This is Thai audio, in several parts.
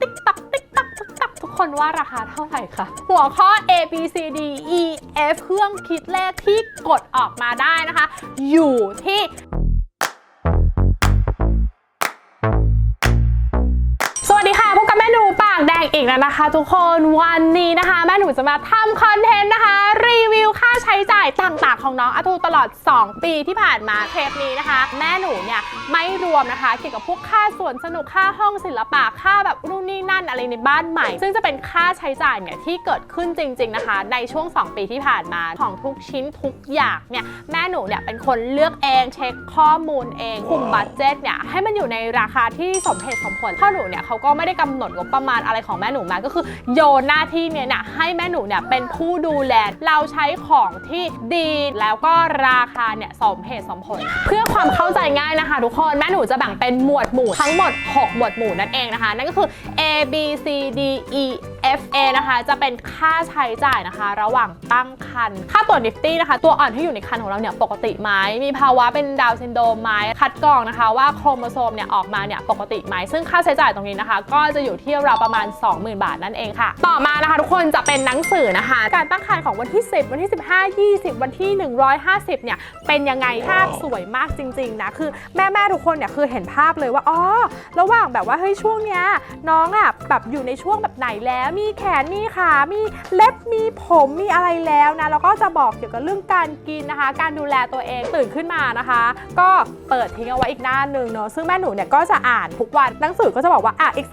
ติ๊กตักติ๊กตักติ๊กตักทุกคนว่าราคาเท่าไหร่คะหัวข้อ A B C D E F เครื่องคิดเลขที่กดออกมาได้นะคะ อยู่ที่ากแดงอีกแล้วนะคะ ทุกคนวันนี้นะคะ แม่หนูจะมาทำคอนเทนต์นะคะ รีวิวค่าใช้จ่ายต่างๆ ของน้องอาทูตลอด 2 ปีที่ผ่านมาเทปนี้นะคะ แม่หนูเนี่ยไม่รวมนะคะเกี่ยวกับพวกค่าส่วนสนุกค่าห้องศิลปะค่าแบบนู่นนี่นั่นอะไรในบ้านใหม่ ซึ่งจะเป็นค่าใช้จ่ายเนี่ยที่เกิดขึ้นจริง ๆนะคะ ในช่วง 2 ปีที่ผ่านมาของทุกชิ้นทุกอย่างเนี่ยแม่หนูเนี่ยเป็นคนเลือกเองเช็คข้อมูลเองคุมบัตเจ็ตเนี่ยให้มันอยู่ในราคาที่สมเหตุสมผลพ่อหนูเนี่ยเขาก็ไม่ได้กำหนดงบประมาณอะไรของแม่หนูมาก็คือ โยนหน้าที่เนี่ยนะให้แม่หนูเนี่ยเป็นผู้ดูแลเราใช้ของที่ดีแล้วก็ราคาเนี่ยสมเหตุสมผล เพื่อความเข้าใจง่ายนะคะ ทุกคนแม่หนูจะแบ่งเป็นหมวดหมู่ทั้งหมด 6 หมวดหมู่นั่นเองนะคะ นั่นก็คือ A B C D E F A นะคะจะเป็นค่าใช้จ่ายนะคะ ระหว่างตั้งครรภ์ค่าตรวจนิฟตี้นะคะ ตัวอ่อนที่อยู่ในครรภ์ของเราเนี่ยปกติไหมมีภาวะเป็นดาวซินโดรมไหมคัดกรองนะคะ ว่าโครโมโซมเนี่ยออกมาเนี่ยปกติไหมซึ่งค่าใช้จ่ายตรงนี้นะคะ ก็จะอยู่ที่เราประมาณ 20,000 บาทนั่นเองค่ะ ต่อมานะคะ ทุกคนจะเป็นหนังสือนะคะ การตั้งครรภ์ของวันที่ 10 วันที่ 15 20 วันที่ 150 เนี่ยเป็นยังไงภาพสวยมากจริงๆนะคือแม่แม่ๆทุกคนเนี่ยคือเห็นภาพเลยว่าอ๋อระหว่างแบบว่าเฮ้ยช่วงเนี้ยน้องอะแบบอยู่ในช่วงแบบไหนแล้วมีแขนมีขามีเล็บมีผมมีอะไรแล้วนะแล้วก็จะบอกเกี่ยวกับเรื่องการกินนะคะ การดูแลตัวเองตื่นขึ้นมานะคะ ก็เปิดทิ้งเอาไว้อีกหน้าหนึ่งเนอะซึ่งแม่หนูเนี่ยก็จะอ่านทุกวันหนังสือก็จะบอกว่าอะอีก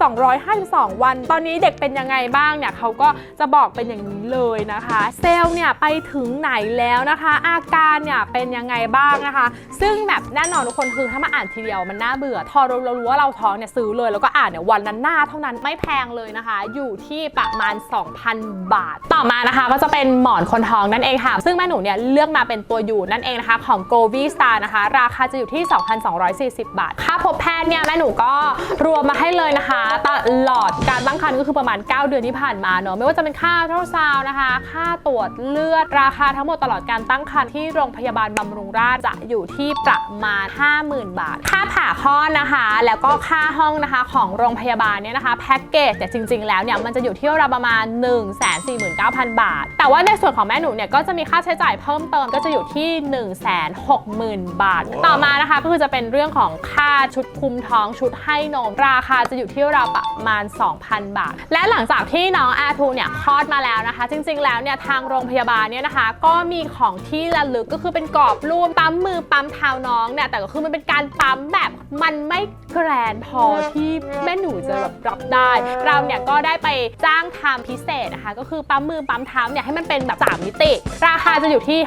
252 วัน ตอนนี้เด็กเป็นยังไงบ้างเนี่ยเขาก็จะบอกเป็นอย่างนี้เลยนะคะ เซลล์เนี่ยไปถึงไหนแล้วนะคะ อาการเนี่ยเป็นยังไงบ้างนะคะ ซึ่งแบบแน่นอนทุกคนคือถ้ามาอ่านทีเดียวมันน่าเบื่อพอเรารู้ว่าเราท้องเนี่ยซื้อเลยแล้วก็อ่านเนี่ยวันละหน้าเท่านั้นไม่แพงเลยนะคะ อยู่ที่ประมาณ 2,000 บาท ต่อมานะคะก็จะเป็นหมอนคนท้องนั่นเองค่ะ ซึ่งแม่หนูเนี่ยเลือกมาเป็นตัวอยู่นั่นเองนะคะ ของ g o v i Star นะคะ ราคาจะอยู่ที่ 2,240 บาท ค่าพบแพทย์เนี่ยแม่หนูก็รวมมาให้เลยนะคะตลอดการตั้งครรภ์ก็คือประมาณ 9 เดือนที่ผ่านมาเนอะไม่ว่าจะเป็นค่าอัลตราซาวนะคะ ค่าตรวจเลือดราคาทั้งหมดตลอดการตั้งครรภ์ที่โรงพยาบาลบำรุงราษฎร์จะอยู่ที่ประมาณ 50,000 บาท ค่าผ่าคลอดนะคะ แล้วก็ค่าห้องนะคะของโรงพยาบาลเนี่ยนะคะแพ็กเกจเนี่จริง ๆ แล้วเนี่ยมันจะอยู่ที่ราวประมาณ 1 4 9 0 0 0 บาท แต่ว่าในส่วนของแม่หนูเนี่ยก็จะมีค่าใช้จ่ายเพิ่มเติมก็จะอยู่ที่ 1 6 0 0 0 0 บาท ต่อมานะคะก็คือจะเป็นเรื่องของค่าชุดคุมท้องชุดให้นมราคาจะอยู่ที่ราวประมาณ 2,000 บาท และหลังจากที่น้องอาทูเนี่ยคลอดมาแล้วนะคะ จริง ๆ แล้วเนี่ยทางโรงพยาบาลเนี่ยนะคะ ก็มีของที่ระลึกก็คือเป็นกรอบรูปปั๊มมือปั๊มเท้าน้องเนี่ยแต่ก็คือมันเป็นการปั๊มแบบมันไม่แกรนด์พอที่แม่หนูจะแบบรับได้ เราเนี่ยก็ได้ไปจ้างทำพิเศษนะคะ ก็คือปั๊มมือปั๊มเท้าเนี่ยให้มันเป็นแบบ3มิติ ราคาจะอยู่ที่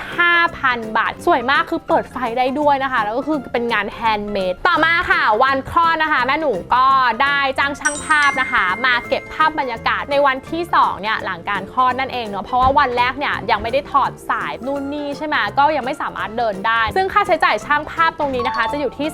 5,000 บาท สวยมากคือเปิดไฟได้ด้วยนะคะ แล้วก็คือเป็นงานแฮนด์เมดต่อมาค่ะ วันคลอดนะคะ แม่หนูก็ได้จ้างช่างภาพนะคะ มาเก็บภาพบรรยากาศในวันที่2เนี่ยหลังการคลอดนั่นเองเนาะเพราะว่าวันแรกเนี่ยยังไม่ได้ถอดสายนู่นนี่ใช่ไหมก็ยังไม่สามารถเดินได้ ซึ่งค่าใช้จ่ายช่างภาพตรงนี้นะคะ จะอยู่ที่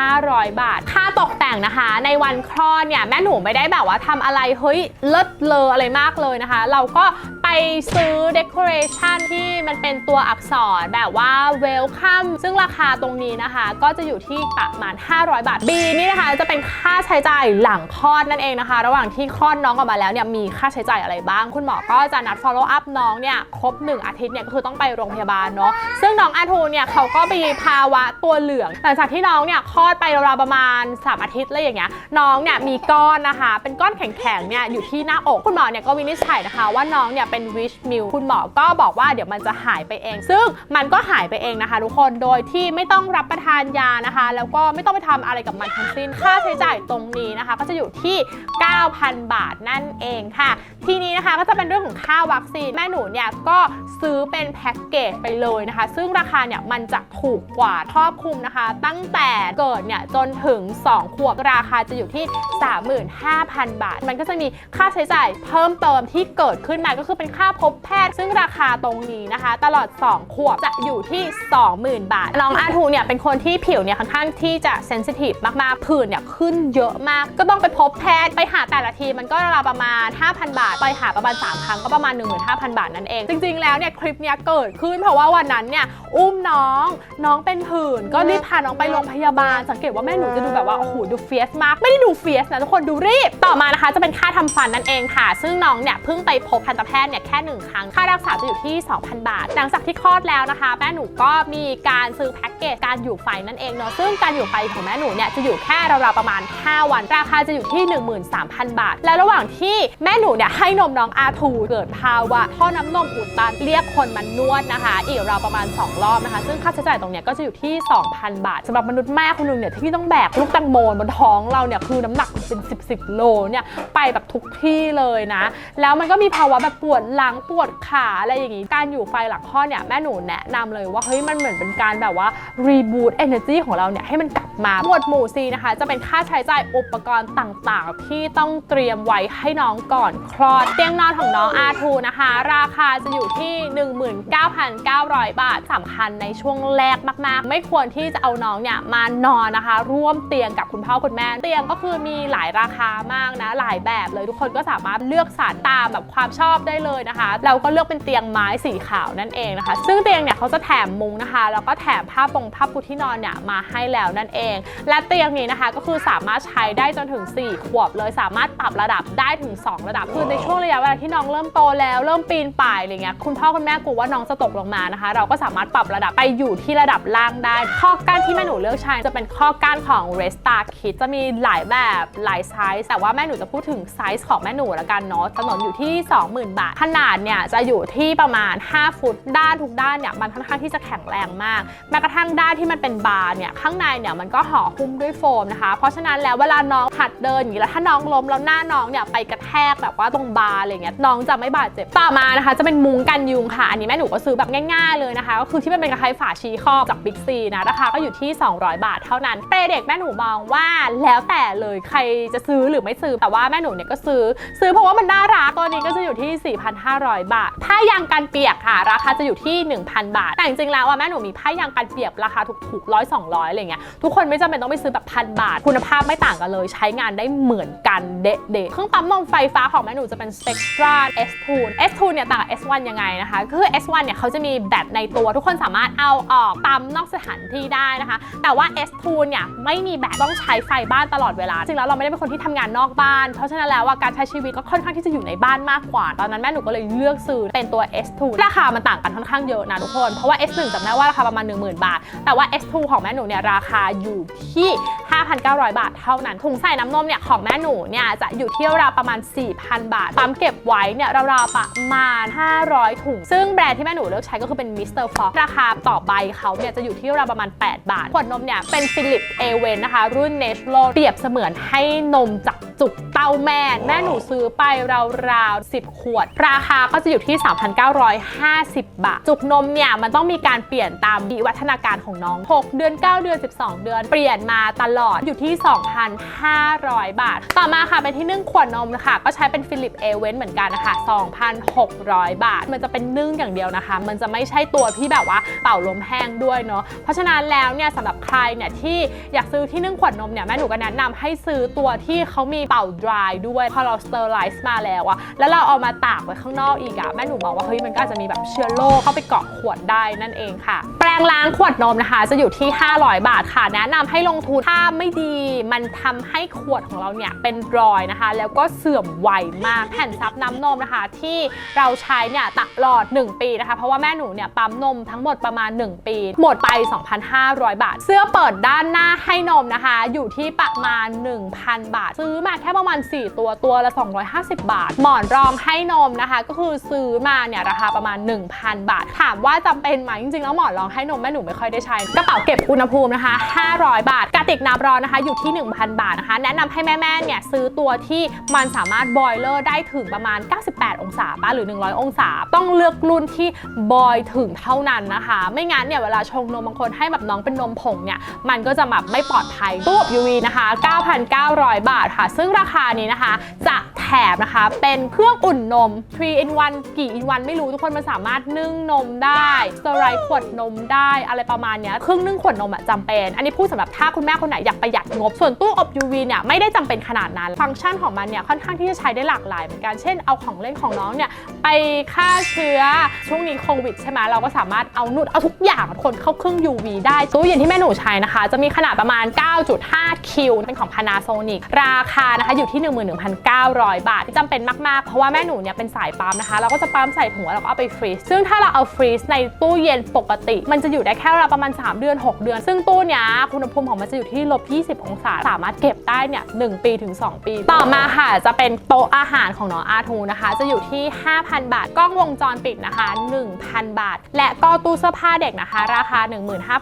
2,500 บาท ค่าตกแต่งนะคะ ในวันคลอดเนี่ยแม่หนูไม่ได้แบบว่าทำอะไรเฮ้ยเลิศเลออะไรมากเลยนะคะ เราก็ไปซื้อเด o r a t i o n ที่มันเป็นตัวอักษรแบบว่า welcome ซึ่งราคาตรงนี้นะคะ ก็จะอยู่ที่ประมาณ 500 บาท B นี่นะคะ จะเป็นค่าใช้จ่ายหลังคลอดนั่นเองนะคะ ระหว่างที่คลอดน้องออกมาแล้วเนี่ยมีค่าใช้จ่ายอะไรบ้าง คุณหมอก็จะนัด follow up น้องเนี่ยครบ 1 อาทิตย์เนี่ยก็คือต้องไปโรงพยาบาลเนาะซึ่งน้องอาทูเนี่ยเขาก็มีภาวะตัวเหลือง หลังจากที่น้องเนี่ยคลอดไปราวๆประมาณ 3 อาทิตย์อะไรอย่างเงี้ยน้องเนี่ยมีก้อนนะคะ เป็นก้อนแข็งๆเนี่ยอยู่ที่หน้าอกคุณหมอเนี่ยก็วินิจฉัยนะคะ ว่าน้องเนี่ยเป็นวิชมิลคุณหมอก็บอกว่าเดี๋ยวมันจะหายไปเอง ซึ่งมันก็หายไปเองนะคะ ทุกคนโดยที่ไม่ต้องรับประทานยานะคะ แล้วก็ไม่ต้องไปทำอะไรกับมันทั้งสิ้นค่าใช้จ่ายตรงนี้นะคะ ก็จะอยู่ที่ 9,000 บาทนั่นเองค่ะ ทีนี้นะคะก็จะเป็นเรื่องของค่าวัคซีนแม่หนูเนี่ยก็ซื้อเป็นแพ็กเกจไปเลยนะคะ ซึ่งราคาเนี่ยมันจะถูกกว่าครอบคลุมนะคะ ตั้งแต่เกิดเนี่ยจนถึง 2 ขวบราคาจะอยู่ที่ 35,000 บาท มันก็จะมีค่าใช้จ่ายเพิ่มเติมที่เกิดขึ้นมาก็คือเป็นค่าพบแพทย์ ซึ่งราคาตรงนี้นะคะ ตลอด 2 ขวบจะอยู่ที่ 20,000 บาท น้องอาทูเนี่ยเป็นคนที่ผิวเนี่ยค่อนข้างที่จะเซนซิทีฟมากๆผื่นเนี่ยขึ้นเยอะมาก ก็ต้องไปพบแพทย์ไปหาแต่ละทีมันก็ราวประมาณ 5,000 บาท ไปหาประมาณ 3 ครั้งก็ประมาณ 15,000 บาทนั่นเอง จริง ๆ แล้วเนี่ยคลิปเนี้ยเกิดขึ้นเพราะว่าวันนั้นเนี่ยอุ้มน้องน้องเป็นผื่นก็รีบพาน้องไปโรงพยาบาล สังเกตว่าแม่หนูจะดูแบบว่าโอ้โหดูเฟียสมาก ไม่ได้ดูเฟียสนะทุกคนดูรีบต่อมานะคะจะเป็นค่าทำฟันนั่นเองค่ะ ซึ่งน้องเนี่ยเพิ่งไปพบทันตแพทย์เนี่ยแค่หนึ่งครั้ง ค่ารักษาจะอยู่ที่ 2,000 บาท หลังจากที่คลอดแล้วนะคะ แม่หนูก็มีการซื้อแพ็กเกจการอยู่ไฟนั่นเองเนาะ ซึ่งการอยู่ไฟของแม่หนูเนี่ยจะอยู่แค่ราวๆประมาณ 5 วัน ราคาจะอยู่ที่ 13,000 บาท และระหว่างที่แม่หนูเนี่ยให้นมน้องอาทูเกิดภาวะท่อน้ำนมอุดตันเรียกคนมานวดนะคะ อีกราวประมาณ 2 รอบนะคะ ซึ่งค่าใช้จ่ายตรงเนี้ยก็จะอยู่ที่ 2,000 บาทสำหรับมนุษย์แม่คนหนึ่งเนี่ยที่ต้องแบกลูกตังโมบนท้องเราเนี่ยคือน้ำหนักเป็น 10 10โลเนี่ยไปแบบทุกที่เลยนะ แล้วมันก็มีภาวะแบบปวดหลังปวดขาอะไรอย่างงี้การอยู่ไฟหลังคลอดเนี่ยแม่หนูแนะนำเลยว่าเฮ้ยมันเหมือนเป็นการแบบว่า reboot energy ของเราเนี่ยให้มันกลับมาหมวดหมู่ C นะคะ จะเป็นค่าใช้จ่ายอุปกรณ์ต่างๆ ที่ต้องเตรียมไว้ให้น้องก่อนคลอดเตียงนอนของน้องอาทูนะคะ ราคาจะอยู่ที่ 19,900 บาทสำคัญในช่วงแรกมากๆ ไม่ควรที่จะเอาน้องเนี่ยมานอนนะคะ ร่วมเตียงกับคุณพ่อคุณแม่ เตียงก็คือมีหลายราคามากนะ หลายแบบเลยทุกคนก็สามารถเลือกสรรตามแบบความชอบได้เลยนะคะ เราก็เลือกเป็นเตียงไม้สีขาวนั่นเองนะคะ ซึ่งเตียงเนี่ยเขาจะแถมมุ้งนะคะ แล้วก็แถมผ้าปงผ้าปูที่นอนเนี่ยมาให้แล้วนั่นเอง และเตียงนี้นะคะก็คือสามารถใช้ได้จนถึง 4 ขวบเลย สามารถปรับระดับได้ถึง 2 ระดับ คือในช่วงระยะเวลาที่น้องเริ่มโตแล้วเริ่มปีนป่ายอะไรเงี้ย คุณพ่อคุณแม่กลัวว่าน้องจะตกลงมานะคะ เราก็สามารถปรับระดับไปอยู่ที่ระดับล่างได้ ข้อก้านที่แม่หนูเลือกใช้จะเป็นข้อก้านของ r e s t a r Kit จะมีหลายแบบหลายไซส์ แต่ว่าแม่หนูจะพูดถึงไซส์ของแม่หนูละกันเนาะถนนอยู่ที่ 20,000 บาท ขนาดเนี่ยจะอยู่ที่ประมาณ 5 ฟุตด้านทุกด้านเนี่ยมันค่อนข้างที่จะแข็งแรงมาก แม้กระทั่งด้านที่มันเป็นบาร์เนี่ยข้างในเนี่ยมันก็ห่อหุ้มด้วยโฟมนะคะ เพราะฉะนั้นแล้วเวลาน้องหัดเดินอย่างนี้แล้วถ้าน้องล้มแล้วหน้าน้องเนี่ยไปกระแทกแบบว่าตรงบาร์อะไรเงี้ยน้องจะไม่บาดเจ็บต่อมานะคะ จะเป็นมุ้งกันยุงค่ะอันนี้แม่หนูก็ซื้อแบบง่ายๆเลยนะคะก็คือที่มันเป็นกระไยฝาชีครอบจากบิ๊กซีนะราคาก็อยู่ที่ 200 บาทเท่านั้นเปรเด็กแม่หนูมองว่าแล้วแต่เลยใครจะซื้อหรือไม่ซื้อแต่ว่าแม่หนูเนี่ยก็ซื้อซื้อเพราะว่ามันน่ารักตัวนี้ก็จะอยู่ที่ 4,500 บาท ผ้ายางกันเปียกค่ะ ราคาจะอยู่ที่ 1,000 บาท แต่จริงๆแล้วอะแม่หนูมีผ้ายางกันเปียกราคาถูกๆร้อยสองร้อยอะไรเงี้ยทุกคนไม่จำเป็นต้องไปซื้อแบบพันบาท คุณภาพไม่ต่างกันเลย ใช้งานได้เหมือนกันเดะๆเครื่องปั๊มนมไฟฟ้าของแม่หนูจะเป็น Spectra S2 S2 เนี่ยต่างกับ S1 ยังไงนะคะ คือ S1 เนี่ยเขาจะมีแบตในตัวทุกคนสามารถเอาออกปั๊มนอกสถานที่ได้นะคะ แต่ว่า S2 เนี่ยไม่มีแบตต้องใช้ไฟบ้านตลอดเวลา จริงแล้วเราไม่ได้เป็นคนที่ทำงานนอกบ้าน เพราะฉะนั้นแล้วว่าการใช้ชีวิตก็ค่อนข้างที่จะอยู่ในบ้านมากกว่า ตอนนั้นแม่หนูก็เลยเลือกซื้อเป็นตัว S2 ราคามันต่างกันค่อนข้างเยอะนะทุกคน เพราะว่า S1 จำได้ว่าราคาประมาณ 10,000 บาท แต่ว่า S2 ของแม่หนูเนี่ยราคาอยู่ที่ 5,900 บาทเท่านั้น ถุงใส่น้ำนมเนี่ยของแม่หนูเนี่ยจะอยู่ที่ราวประมาณ 4,000 บาท ปั๊มเก็บไว้เนี่ยราวๆประมาณ 500 ถุง ซึ่งแบรนด์ที่แม่หนูเลือกใช้ก็คือเป็น Mr. Fox ราคาต่อใบเขาเนี่ยจะอยู่ที่ราวประมาณ 8 บาท ขวดนมเนี่ยเป็น Philips a w e n นะคะ รุ่น Natural เปรียบเสมือนให้นมจากจุกเต้าแม่แม่หนูซื้อไปราวๆ 10 ขวด ราคาก็จะอยู่ที่ 3,950 บาท จุกนมเนี่ย มันต้องมีการเปลี่ยนตามวิวัฒนาการของน้อง 6 เดือน 9 เดือน 12 เดือน เปลี่ยนมาตลอดอยู่ที่ 2,500 บาท ต่อมาค่ะเป็นที่นึ่งขวดนมนะคะก็ใช้เป็น Philips a w e n เหมือนกันนะคะ 2,600 บาท มันจะเป็นนึ่งอย่างเดียวนะคะ มันจะไม่ใช่ตัวที่แบบว่าเป่าลมแห้งด้วยเนาะ เพราะฉะนั้นแล้วเนี่ยสำหรับใครเนี่ยที่อยากซื้อที่นึ่งขวดนมเนี่ยแม่หนูก็แนะนำให้ซื้อตัวที่เขามีเป่า dry ด้วยพอเราสเตอร์ไลซ์มาแล้วอะแล้วเราเอามาตากไว้ข้างนอกอีกอะแม่หนูบอกว่าเฮ้ยมันก็อาจจะมีแบบเชื้อโรคเข้าไปเกาะขวดได้นั่นเองค่ะ แปรงล้างขวดนมนะคะ จะอยู่ที่ 500 บาทค่ะ แนะนำให้ลงทุนถ้าไม่ดีมันทำให้ขวดของเราเนี่ยเป็นรอยนะคะ แล้วก็เสื่อมไวมากแผ่นซับน้ำนมนะคะ ที่เราใช้เนี่ยตลอด 1 ปีนะคะ เพราะว่าแม่หนูเนี่ยปั๊มนมทั้งหมดประมาณ 1 ปี หมดไป 2,500 บาท เสื้อเปิดด้านหน้าให้นมนะคะ อยู่ที่ประมาณ 1,000 บาทซื้อมาแค่ประมาณ 4 ตัวตัวละ 250 บาท หมอนรองให้นมนะคะ ก็คือซื้อมาเนี่ยราคาประมาณ 1,000 บาท ถามว่าจำเป็นไหมจริงๆ แล้วหมอนรองให้นมแม่หนูไม่ค่อยได้ใช้ กระเป๋าเก็บอุณหภูมินะคะ 500 บาท กระติกน้ำร้อนนะคะอยู่ที่ 1,000 บาทนะคะ แนะนำให้แม่ๆเนี่ยซื้อตัวที่มันสามารถบอยเลอร์ได้ถึงประมาณ 98 องศาป้าหรือ 100 องศา ต้องเลือกรุ่นที่บอยถึงเท่านั้นนะคะ ไม่งั้นเนี่ยเวลาชงนมบางคนให้แบบน้องเป็นนมผงเนี่ยมันก็จะแบบไม่ปลอดภัยตู้อบ UV นะคะ 9,900 บาทค่ะซึ่งราคานี้นะคะ จะแถมนะคะ เป็นเครื่องอุ่นนม 3 in 1 กี่ in 1 ไม่รู้ทุกคนมันสามารถนึ่งนมได้สไลด์ขวดนมได้อะไรประมาณเนี้ยเครื่องนึ่งขวดนมอะจำเป็น อันนี้พูดสำหรับถ้าคุณแม่คนไหนอยากประหยัดงบ ส่วนตู้อบ UV เนี่ยไม่ได้จำเป็นขนาดนั้น ฟังก์ชันของมันเนี่ยค่อนข้างที่จะใช้ได้หลากหลายเหมือนกัน เช่นเอาของเล่นของน้องเนี่ยไปฆ่าเชื้อช่วงนี้โควิดใช่ไหมเราก็สามารถเอานุดเอาทุกอย่างคนเข้าเครื่อง UV ได้ตู้เย็นที่แม่หนูใช้นะคะ จะมีขนาดประมาณ 9.5 คิวเป็นของ Panasonic ราคานะคะอยู่ที่ 11,900 บาทที่จำเป็นมากๆ เพราะว่าแม่หนูเนี่ยเป็นสายปั๊มนะคะ เราก็จะปั๊มใส่ถุงแล้วก็เอาไปฟรีซซึ่งถ้าเราเอาฟรีซในตู้เย็นปกติ มันจะอยู่ได้แค่เวลาประมาณ 3 เดือน 6 เดือน ซึ่งตู้เนี้ยอุณหภูมิของมันจะอยู่ที่ลบ 20 องศา สามารถเก็บได้เนี่ย1ปีถึง 2 ปี ต่อมาค่ะจะเป็นโต๊ะอาหารของน้องอาทูนะคะ จะอยู่ที่ 5,000 บาท กล้องวงจรปิดนะคะ 1,000 บาท และก็ตู้เสื้อผ้าเด็กนะคะ ราคา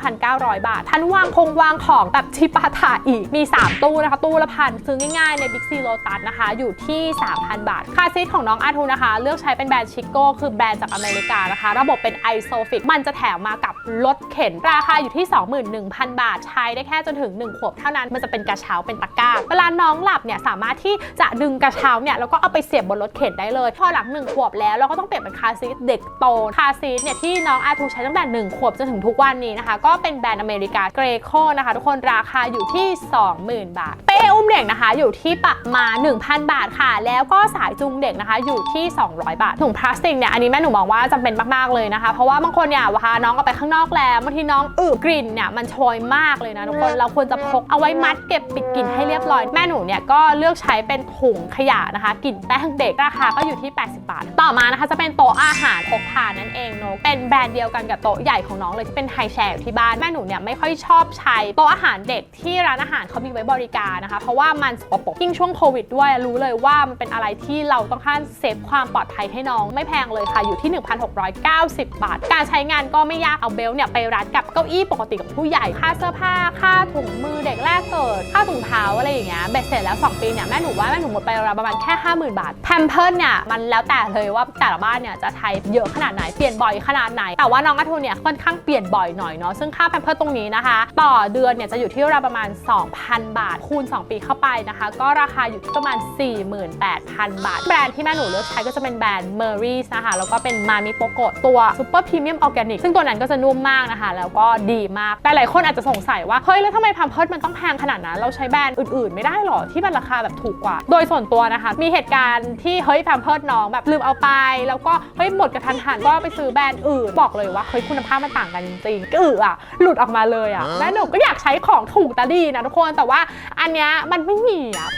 15,900 บาททันวางคงวางของแบบชิปาถาอีก มี 3 ตู้นะคะ ตู้ละพันซื้อง่ายๆใน Big C Lotus นะคะ อยู่ที่ 3,000 บาท คาซีทของน้องอาทูนะคะ เลือกใช้เป็นแบรนด์ชิโก้คือแบรนด์จากอเมริกานะคะ ระบบเป็น Isofix มันจะแถมมากับรถเข็น ราคาอยู่ที่ 21,000 บาท ใช้ได้แค่จนถึง 1 ขวบเท่านั้น มันจะเป็นกระเช้าเป็นตะกร้า เวลาน้องหลับเนี่ยสามารถที่จะดึงกระเช้าเนี่ยแล้วก็เอาไปเสียบบนรถเข็นได้เลย พอหลัง 1 ขวบแล้วเราก็ต้องเปลี่ยนเป็นคาซีทเด็กโต คาซีทเนี่ยที่น้องอาทูใช้ตั้งแต่1ขวบจนถึงทุกวันนี้นะคะ ก็เป็นแบรนด์อเมริกาเกรโคนะคะ ทุกคนราคาอยู่ที่ 20,000 บาทเป อุ้มเด็กนะคะ อยู่ที่ประมาณ1,000 บาทค่ะ แล้วก็สายจูงเด็กนะคะ อยู่ที่ 200 บาทถุงพลาสติกเนี่ยอันนี้แม่หนูมองว่าจำเป็นมากๆเลยนะคะ เพราะว่าบางคนเนี่ยพาน้องออกไปข้างนอกแล้วบางทีน้องอึกลิ่นเนี่ยมันโชยมากเลยนะทุกคนเราควรจะพกเอาไว้มัดเก็บปิดกลิ่นให้เรียบร้อยแม่หนูเนี่ยก็เลือกใช้เป็นถุงขยะนะคะกลิ่นแป้งเด็กราคาก็อยู่ที่ 80 บาท ต่อมานะคะจะเป็นโต๊ะอาหารพกพานั่นเองเนอะเป็นแบรนด์เดียวกันกับโต๊ะใหญ่ของน้องเลยที่เป็นไฮแชร์อยู่ที่บ้านแม่หนูเนี่ยไม่ค่อยชอบใช้โต๊ะอาหารเด็กที่ร้านอาหารเขามีไว้บริการนะคะเพราะว่ามันสกปรกยิ่งช่วงโควิดด้วยรู้เลยว่ามันเป็นอะไรที่เราต้องการเซฟความปลอดภัยให้น้อง ไม่แพงเลยค่ะอยู่ที่ 1,690 บาท การใช้งานก็ไม่ยากเอาเบลต์เนี่ยไปรัดกับเก้าอี้ปกติกับผู้ใหญ่ค่าเสื้อผ้าค่าถุงมือเด็กแรกเกิดค่าถุงเท้าอะไรอย่างเงี้ยเบ็ดเสร็จแล้ว 2 ปีเนี่ยแม่หนูว่าแม่หนูหมดไปราวๆประมาณแค่ 50,000 บาทแพมเพิร์เนี่ยมันแล้วแต่เลยว่าแต่ละบ้านเนี่ยจะใช้เยอะขนาดไหนเปลี่ยนบ่อยขนาดไหน แต่ว่าน้องอาทูเนี่ยค่อนข้างเปลี่ยนบ่อยหน่อยเนาะซึ่งค่าแพมเพิร์ตรงนี้นะคะ ต่อเดือนเนี่ยจะอยู่ที่ราวประมาณ 2,000 บาทคูณ2ปีเข้าไปนะคะ ก็ราคาอยู่ที่ประมาณ 48,000 บาท แบรนด์ที่แม่หนูเลือกใช้ก็จะเป็นแบรนด์ m e r r y นะคะ แล้วก็เป็นมามิโปโกตัวซูเปอร์พรีเมียมออร์แกนิกซึ่งตัวนั้นก็จะนุ่มมากนะคะ แล้วก็ดีมากแต่หลายคนอาจจะสงสัยว่า เฮ้ย แล้วทำไมแพมเพิร์ดมันต้องแพงขนาดนั้น เราใช้แบรนด์อื่นๆ ไม่ได้หรอที่มันราคาแบบถูกกว่า โดยส่วนตัวนะคะ มีเหตุการณ์ที่เฮ้ยแพมเพิร์ดน้องแบบลืมเอาไป แล้วก็เฮ้ยหมดกระทันหันก็ไปซื้อแบรนด์อื่นบอกเลยว่าเฮ้ยคุณภาพมันต่างกันจริงๆก็อืออะหลุดออกมาเลยอะแม่หนูก็อยากใช้ของถูกแต่ดีนะทุกคนแต่ว่าอันเนี้ยมันไม่มีอะ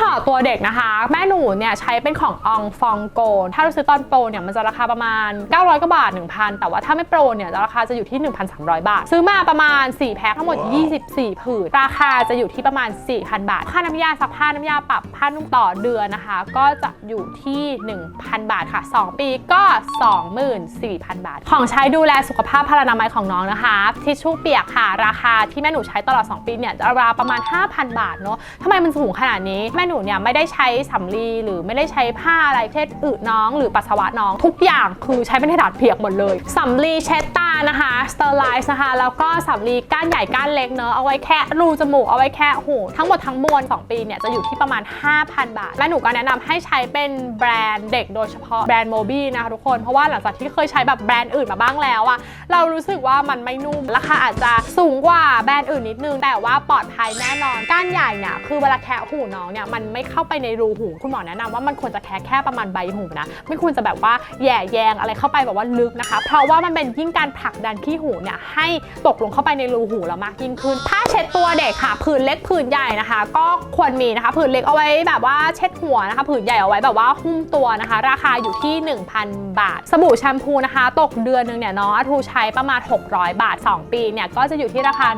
ห่อตัวเด็กนะคะ แม่หนูเนี่ยใช้เป็นของอองฟองโกถ้าเราซื้อตอนโปรเนี่ยมันจะราคาประมาณ 900กว่าบาท 1,000 แต่ว่าถ้าไม่โปรเนี่ยราคาจะอยู่ที่ 1,300 บาท ซื้อมาประมาณ 4 แพ็คทั้งหมด 24 ผืน ราคาจะอยู่ที่ประมาณ 4,000 บาท ค่าน้ำยาซักผ้าน้ำยาปรับผ้านุ่มต่อเดือนนะคะ ก็จะอยู่ที่ 1,000 บาทค่ะ 2 ปีก็ 24,000 บาท ของใช้ดูแลสุขภาพพลานามัยของน้องนะคะทิชชู่เปียกค่ะ ราคาที่แม่หนูใช้ตลอด 2 ปีเนี่ยจะราวประมาณ 5,000 บาทเนาะทำไมมันสูงขนาดนี้แม่หนูเนี่ยไม่ได้ใช้สำลีหรือไม่ได้ใช้ผ้าอะไรเช่นอึน้อง หรือปัสสาวะน้อง ทุกอย่างคือใช้เป็นกระดาษเปียกหมดเลยสำลีเช็ดตานะคะสเตอร์ไลซ์นะคะแล้วก็สำลีก้านใหญ่ก้านเล็กเนอะเอาไว้แค่รูจมูกเอาไว้แค่หูทั้งหมดทั้งมวล2ปีเนี่ยจะอยู่ที่ประมาณ 5,000 บาทและหนูก็แนะนำให้ใช้เป็นแบรนด์เด็กโดยเฉพาะแบรนด์โมบี้นะคะทุกคนเพราะว่าหลังจากที่เคยใช้แบบแบรนด์อื่นมาบ้างแล้วอะเรารู้สึกว่ามันไม่นุ่มราคาอาจจะสูงกว่าแบรนด์อื่นนิดนึง แต่ว่าปลอดภัยแน่นอนก้านใหญ่เนี่ยคือเวลาแคะหูน้องเนี่ยมันไม่เข้าไปในรูหู คุณหมอแนะนำว่ามันควรจะแคะแค่ประมาณใบหูนะ ไม่ควรจะแบบว่าแย่แยงอะไรเข้าไปแบบว่าลึกนะคะ เพราะว่ามันเป็นยิ่งการผลักดันขี้หูเนี่ยให้ตกลงเข้าไปในรูหูเรามากยิ่งขึ้นผ้าเช็ดตัวเด็กค่ะผืนเล็กผืนใหญ่นะคะ ก็ควรมีนะคะผืนเล็กเอาไว้แบบว่าเช็ดหัวนะคะผืนใหญ่เอาไว้แบบว่าหุ้มตัวนะคะ ราคาอยู่ที่ 1,000 บาท สบู่แชมพูนะคะ ตกเดือนหนึงเนี่ยน้องอาทูใช้ประมาณ 600 บาท 2 ปีเนี่ยก็จะอยู่ที่ราคา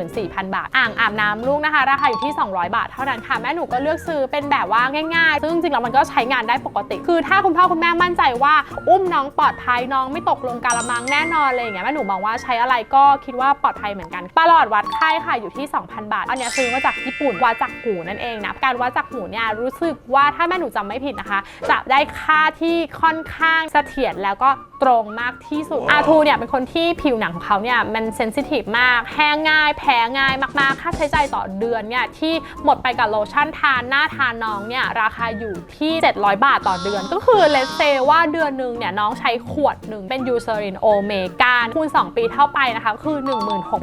14,000 บาท อ่างอาบน้ำลูกนะคะ ราคาอยู่ที่ 200 บาทเท่านั้นค่ะแม่หนูก็เลือกือกซื้อเป็นแบบว่าง่ายๆ ซึ่งจริงๆแล้วมันก็ใช้งานได้ปกติ คือถ้าคุณพ่อคุณแม่มั่นใจว่า อุ้มน้องปลอดภัยน้องไม่ตกลงกาละมังแน่นอนเลยอย่างเงี้ยแม่หนูมองว่าใช้อะไรก็คิดว่าปลอดภัยเหมือนกันประหลอดวัดไข้ค่ะอยู่ที่ 2,000 บาท อันนี้ซื้อมาจากญี่ปุ่นวัดจากหูนั่นเองนะการวัดจากหูเนี่ยรู้สึกว่าถ้าแม่หนูจำไม่ผิดนะคะ จะได้ค่าที่ค่อนข้างเสถียรแล้วก็ ตรงมากที่สุดอาทูเนี่ยเป็นคนที่ผิวหนังของเขาเนี่ยมันเซนซิทีฟมาก แห้งง่าย แพ้ง่ายมากๆ ค่าใช้จ่ายต่อเดือนเนี่ยที่หมดไปกับโลชั่นทานหน้าทานน้องเนี่ยราคาอยู่ที่ 700 บาทต่อเดือน ก็คือเลเซว่าเดือนหนึ่งเนี่ยน้องใช้ขวดหนึ่งเป็นยูเซรินโอเมกาคูณ 2 ปีเท่าไปนะคะคือ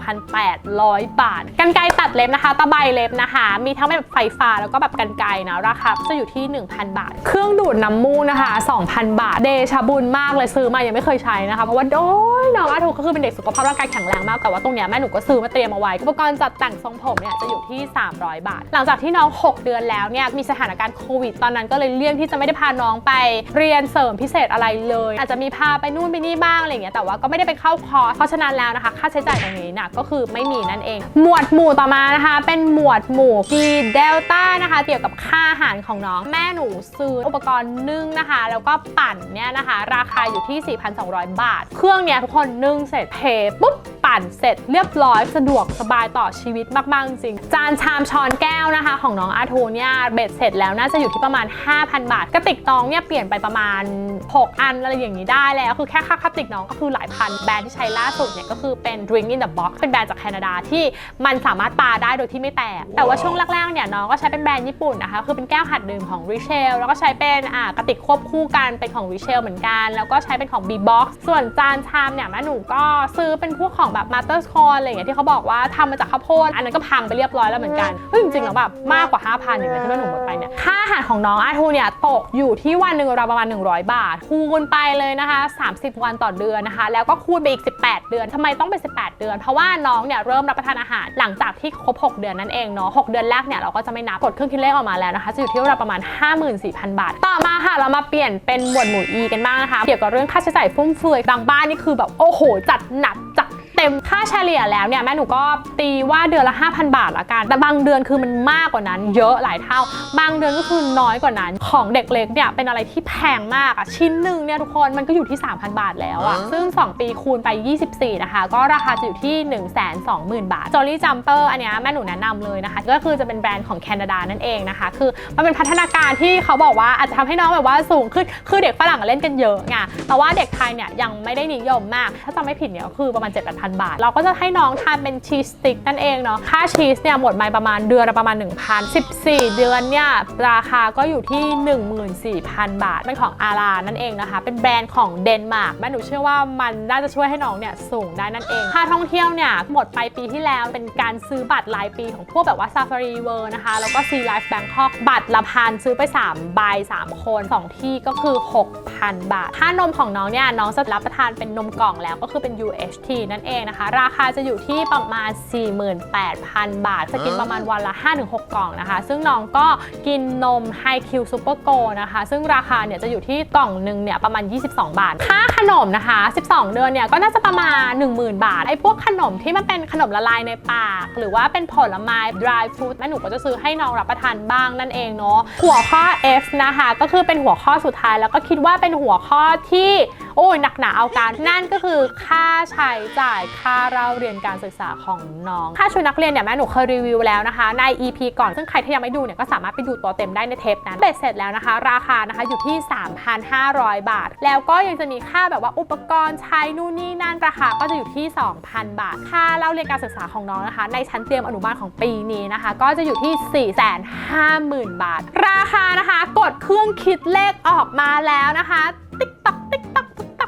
16,800 บาท กันไกรตัดเล็บนะคะ ตะไบเล็บนะคะ มีทั้งแบบไฟฟ้าแล้วก็แบบกันไกรนะราคาจะอยู่ที่ 1,000 บาท เครื่องดูดน้ำมูกนะคะ 2,000 บาท เดชะบุญมากเลยซื้อมายังไม่เคยใช้นะคะ เพราะว่าโอ้ยน้องอาทูก็คือเป็นเด็กสุขภาพร่างกายแข็งแรงมากแต่ว่าตรงเนี้ยแม่หนูก็ซื้อมาเตรียมเอาไว้ อุปกรณ์จัดแต่งทรงผมเนี่ยจะอยู่ที่ 300 บาท หลังจากที่น้อง 6 เดือนแล้วเนี่ยมีสถานการณ์โควิด ตอนนั้นก็เลยเลี่ยงที่จะไม่ได้พาน้องไปเรียนเสริมพิเศษอะไรเลย อาจจะมีพาไปนู่นไปนี่บ้างอะไรอย่างเงี้ยแต่ว่าก็ไม่ได้ไปเข้าคอร์สเพราะฉะนั้นแล้วนะคะค่าใช้จ่ายตรงนี้นะก็คือไม่มีนั่นเอง หมวดหมู่ต่อมานะคะ เป็นหมวดหมู่กีเดลต้านะคะ เกี่ยวกับค่าอาหารของน้องแม่หนูซื้ออุปกรณ์นึ่งนะคะ แล้วก็ปั่นเนี่ยนะคะ ราคาอยู่ที่4,200 บาท เครื่องเนี่ยทุกคนนึ่งเสร็จเทปุ๊บปั่นเสร็จเรียบร้อยสะดวกสบายต่อชีวิตมาก ๆ จริง จานชามช้อนแก้วนะคะ ของน้องอาทูเนี่ยเบ็ดเสร็จแล้วน่าจะอยู่ที่ประมาณ 5,000 บาท กระติกน้องเนี่ยเปลี่ยนไปประมาณ 6 อันอะไรอย่างนี้ได้แล้ว คือแค่ค่ากระติกน้องก็คือหลายพัน แบรนด์ที่ใช้ล่าสุดเนี่ยก็คือเป็น Drink in the Box เป็นแบรนด์จากแคนาดาที่มันสามารถปาได้โดยที่ไม่แตก แต่ว่าช่วงแรกๆเนี่ยน้องก็ใช้เป็นแบรนด์ญี่ปุ่นนะคะคือเป็นแก้วหัดดื่มของ r i c h e l แล้วก็ใช้เป็นอ่ากระติกควบคู่กันเป็นของ r i c h e l เหมือนกัน แล้วก็ใช้เป็นของ B Box ส่วนจานชามเนี่ยแม่หนูก็ซื้อเป็นพวกของแบบ Master s c o r e อะไรอย่างเงี้ยที่เขาบอกว่าทำมาจากข้าวโพดอันนั้นก็พังไปเรียบร้อยแล้วเหมือนกันเฮ้ยจริงๆแล้วแบบมากกว่า 5,000อย่างเงี้ยที่แม่หนูหมดไปเนี่ยค่าอาหารของน้องอาทูเนี่ยตกอยู่ที่วันหนึ่งราวประมาณ 100 บาท คูณไปเลยนะคะ 30 วันต่อเดือนนะคะ แล้วก็คูณไปอีก 18 เดือนทำไมต้องเป็น18 เดือน เพราะว่าน้องเนี่ยเริ่มรับประทานอาหารหลังจากที่ครบ 6 เดือนนั่นเองเนาะ6เดือนแรกเนี่ยเราก็จะไม่นับกดเครื่องคิดเลขออกมาแล้วนะคะจะอยู่ที่ราวประมาณ 54,000 บาท ต่อมาค่ะเรามาเปลี่ยนเป็นหมวดหมู่ E กันบ้างนะคะเกี่ยวกับเรื่องค่าใช้จ่ายฟุ่มเฟือยบางบ้านนี่คือแบบโอ้โห จัดหนักจัด เต็มค่าเฉลี่ยแล้วเนี่ยแม่หนูก็ตีว่าเดือนละ 5,000 บาทละกัน แต่บางเดือนคือมันมากกว่านั้น เยอะหลายเท่า บางเดือนก็คือน้อยกว่านั้น ของเด็กเล็กเนี่ยเป็นอะไรที่แพงมากอะชิ้นหนึ่งเนี่ยทุกคนมันก็อยู่ที่ 3,000 บาทแล้วอะซึ่ง 2 ปีคูณไป 24 นะคะ ก็ราคาจะอยู่ที่ 120,000 บาท Jolly Jumper อันเนี้ยแม่หนูแนะนำเลยนะคะ ก็คือจะเป็นแบรนด์ของแคนาดานั่นเองนะคะ คือมันเป็นพัฒนาการที่เขาบอกว่าอาจจะทำให้น้องแบบว่าสูงขึ้น คือเด็กฝรั่งเล่นกันเยอะไงแต่ว่าเด็กไทยเนี่ยยังไม่ได้นิยมมาก ถ้าจำไม่ผิดเนี่ยก็คือประมาณ7-8,000 บาท เราก็จะให้น้องทานเป็นชีสสติ๊กนั่นเองเนาะค่าชีสเนี่ยหมดไปประมาณเดือนละประมาณ 1,000 14 เดือนเนี่ยราคาก็อยู่ที่ 14,000 บาท เป็นของอารานั่นเองนะคะ เป็นแบรนด์ของเดนมาร์กแม่หนูเชื่อว่ามันน่าจะช่วยให้น้องเนี่ยสูงได้นั่นเอง ค่าท่องเที่ยวเนี่ยหมดไปปีที่แล้วเป็นการซื้อบัตรรายปีของพวกแบบว่า Safari World นะคะ แล้วก็ Sea Life Bangkok บัตรละพันซื้อไป3ใบ3 คน 2 ที่ก็คือ 6,000 บาท ค่านมของน้องเนี่ยน้องจะรับประทานเป็นนมกล่องแล้วก็คือเป็น UHT นั่นเองนะคะ ราคาจะอยู่ที่ประมาณ 48,000 บาท จะกินประมาณวันละ 5-6 กล่องนะคะ ซึ่งน้องก็กินนม High Q Super Go นะคะ ซึ่งราคาเนี่ยจะอยู่ที่กล่องหนึ่งเนี่ยประมาณ 22 บาท ค่าขนมนะคะ 12 เดือนเนี่ยก็น่าจะประมาณ 10,000 บาท ไอ้พวกขนมที่มันเป็นขนมละลายในปาก หรือว่าเป็นผลไม้ dry food แม่หนูก็จะซื้อให้น้องรับประทานบ้างนั่นเองเนาะ หัวข้อ F นะคะ ก็คือเป็นหัวข้อสุดท้ายแล้วก็คิดว่าเป็นหัวข้อที่ โอ้ยหนักหนาเอาการนั่นก็คือค่าใช้จ่ายค่าเราเรียนการศึกษาของน้อง ค่าชุดนักเรียนเนี่ยแม่หนูเคยรีวิวแล้วนะคะใน EP ก่อนซึ่งใครที่ยังไม่ดูเนี่ยก็สามารถไปดูตัวเต็มได้ในเทปนั้นเบ็ดเสร็จแล้วนะคะ ราคานะคะอยู่ที่ 3,500 บาท แล้วก็ยังจะมีค่าแบบว่าอุปกรณ์ใช้นู่นนี่นั่นราคาก็จะอยู่ที่ 2,000 บาท ค่าเล่าเรียนการศึกษาของน้องนะคะ ในชั้นเตรียมอนุบาลของปีนี้นะคะ ก็จะอยู่ที่ 450,000 บาท ราคานะคะ กดเครื่องคิดเลขออกมาแล้วนะคะติ๊กตักติ๊กตักติ๊กตักทุก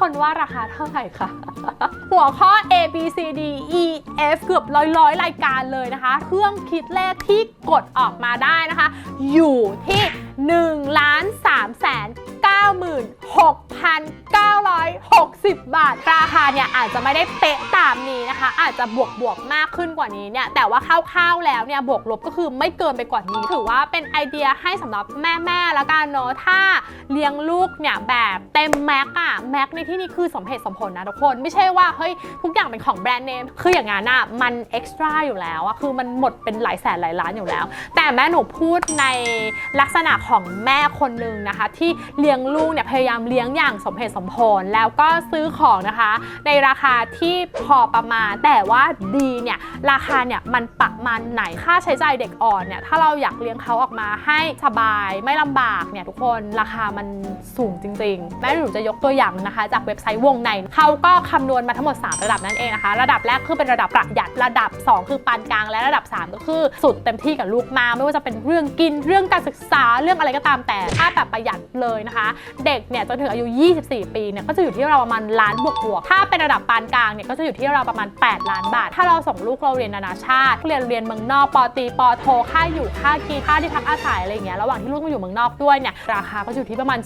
คนว่าราคาเท่าไหร่คะหัวข้อ A B C D E F เกือบร้อยร้อยรายการเลยนะคะ เครื่องคิดเลขที่กดออกมาได้นะคะ อยู่ที่1ล้าน3แสน96,960 บาท ราคาเนี่ยอาจจะไม่ได้เป๊ะตามนี้นะคะ อาจจะบวกบวกมากขึ้นกว่านี้เนี่ย แต่ว่าคร่าวๆแล้วเนี่ยบวกลบก็คือไม่เกินไปกว่านี้ ถือว่าเป็นไอเดียให้สำหรับแม่ๆแล้วกันเนาะถ้าเลี้ยงลูกเนี่ยแบบเต็มแม็กอะแม็กในที่นี้คือสมเหตุสมผลนะทุกคน ไม่ใช่ว่าเฮ้ยทุกอย่างเป็นของแบรนด์เนม คืออย่างนั้นอะมันเอ็กซ์ตร้าอยู่แล้วอะคือมันหมดเป็นหลายแสนหลายล้านอยู่แล้ว แต่แม่หนูพูดในลักษณะของแม่คนหนึ่งนะคะ ที่เลี้ยงลูกเนี่ยพยายามเลี้ยงอย่างสมเหตุสมผลแล้วก็ซื้อของนะคะ ในราคาที่พอประมาณ แต่ว่าดีเนี่ยราคาเนี่ยมันประมาณไหนค่าใช้จ่ายเด็กอ่อนเนี่ยถ้าเราอยากเลี้ยงเขาออกมาให้สบายไม่ลำบากเนี่ยทุกคนราคามันสูงจริง ๆ แม่หนูจะยกตัวอย่างนะคะจากเว็บไซต์วงในเขาก็คำนวณมาทั้งหมด 3 ระดับนั่นเองนะคะ ระดับแรกคือเป็นระดับประหยัดระดับ 2 คือปานกลางและระดับ 3 ก็คือสุดเต็มที่กับลูกมา ไม่ว่าจะเป็นเรื่องกินเรื่องการศึกษาเรื่องอะไรก็ตามแต่ถ้าแบบประหยัดเลยนะคะ เด็กเนี่ยจนถึงอายุ 24 ปีเนี่ยก็จะอยู่ที่เราประมาณล้านบวกบวกๆถ้าเป็นระดับปานกลางเนี่ยก็จะอยู่ที่เราประมาณ 8 ล้านบาท ถ้าเราส่งลูกเราเรียนนานาชาติเรียนเรียนเมืองนอกปอตีปอโทค่าอยู่ค่ากินค่าที่พักอาศัยอะไรอย่างเงี้ยระหว่างที่ลูกมาอยู่เมืองนอกด้วยเนี่ยราคาก็อยู่ที่ประมาณ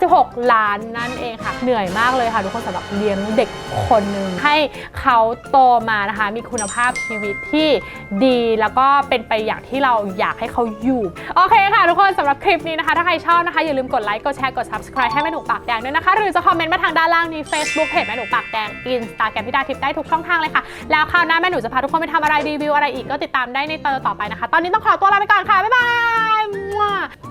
36 ล้านนั่นเองค่ะเหนื่อยมากเลยค่ะ ทุกคนสำหรับเลี้ยงเด็กคนหนึ่งให้เขาโตมานะคะ มีคุณภาพชีวิตที่ดีแล้วก็เป็นไปอย่างที่เราอยากให้เขาอยู่โอเคค่ะ ทุกคนสำหรับคลิปนี้นะคะ ถ้าใครชอบนะคะ อย่าลืมกดไลค์กดแชร์กด subscribe ให้แม่หนูปากแดงด้วยนะคะ หรือจะคอมเมนต์มาทางด้านล่างนี้ Facebook เพจแม่หนูปากแดง Instagram พี่ดาทิพย์ได้ทุกช่องทางเลยค่ะแล้วคราวหน้าแม่หนูจะพาทุกคนไปทำอะไรรีวิวอะไรอีกก็ติดตามได้ในเตอร์ต่อไปนะคะ ตอนนี้ต้องขอตัวลาไปก่อนค่ะบ๊ายบาย